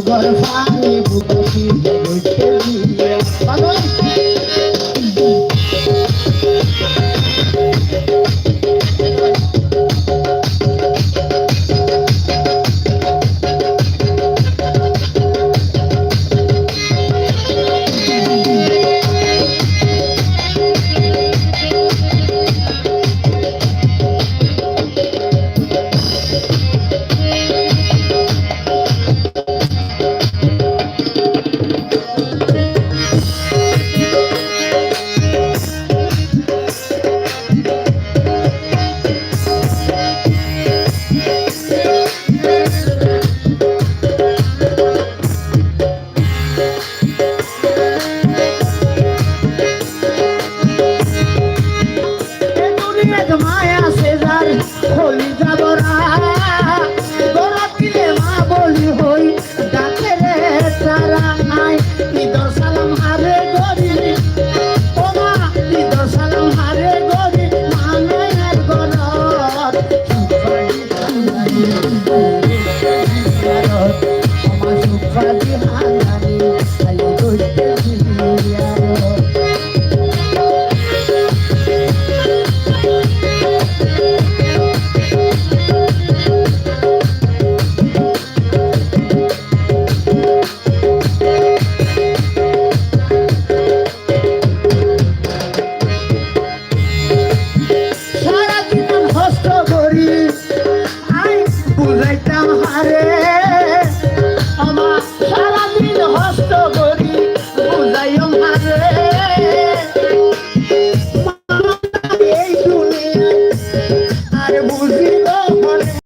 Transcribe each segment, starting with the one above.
Agora vai, vou conseguir, vou te মায়া সেজার হলি আর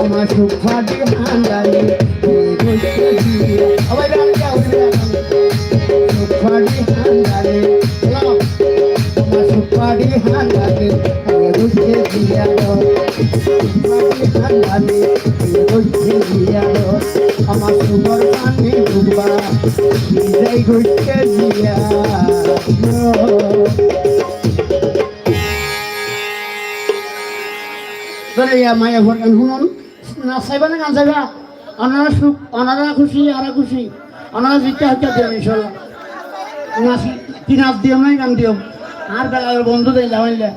আমার সুফাদি হাঙ্গালি বসে দিয়ে সবাই রাম যাও সুফাদি হাঙ্গালি আমার সুফাদি সুমর পানি ডুবা নিজেই ঘুরতে দিয়া মায়া ভোট গান শুনুন। নাচাইবা না গান চাইবা? অনারা সুখ অনারা খুশি আরা নাই, গান দিও আর বেলা বন্ধু দিলে হইলে